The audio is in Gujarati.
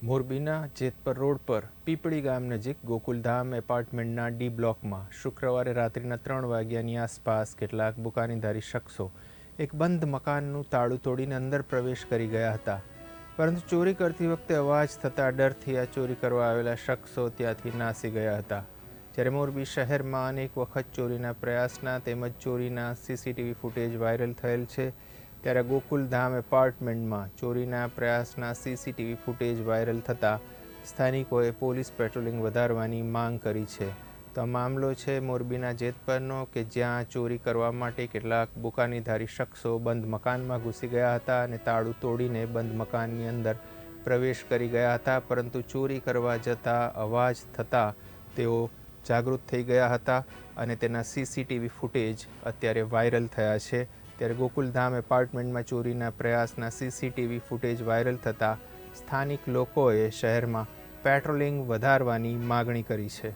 મોરબીના જેતપર રોડ પર પીપળી ગામ નજીક ગોકુલધામ એપાર્ટમેન્ટના ડી બ્લોકમાં શુક્રવારે રાત્રિના ત્રણ વાગ્યાની આસપાસ કેટલાક બુકાનીધારી શખ્સો એક બંધ મકાનનું તાળું તોડીને અંદર પ્રવેશ કરી ગયા હતા. પરંતુ ચોરી કરતી વખતે અવાજ થતાં ડરથી આ ચોરી કરવા આવેલા શખ્સો ત્યાંથી નાસી ગયા હતા. જ્યારે મોરબી શહેરમાં અનેક વખત ચોરીના પ્રયાસના તેમજ ચોરીના સીસીટીવી ફૂટેજ વાયરલ થયેલ છે ત્યારે ગોકુલધામ એપાર્ટમેન્ટમાં ચોરીના પ્રયાસના સીસીટીવી ફૂટેજ વાયરલ થતાં સ્થાનિકોએ પોલીસ પેટ્રોલિંગ વધારવાની માંગ કરી છે. તો મામલો છે મોરબીના જેતપરનો કે જ્યાં ચોરી કરવા માટે કેટલાક બુકાનીધારી શખ્સો બંધ મકાનમાં ઘૂસી ગયા હતા અને તાળું તોડીને બંધ મકાનની અંદર પ્રવેશ કરી ગયા હતા, પરંતુ ચોરી કરવા જતાં અવાજ થતાં તેઓ જાગૃત થઈ ગયા હતા અને તેના સીસીટીવી ફૂટેજ અત્યારે વાયરલ થયા છે. ત્યારે ગોકુલધામ એપાર્ટમેન્ટમાં ચોરીના પ્રયાસના સીસીટીવી ફૂટેજ વાયરલ થતાં સ્થાનિક લોકોએ શહેરમાં પેટ્રોલિંગ વધારવાની માગણી કરી છે.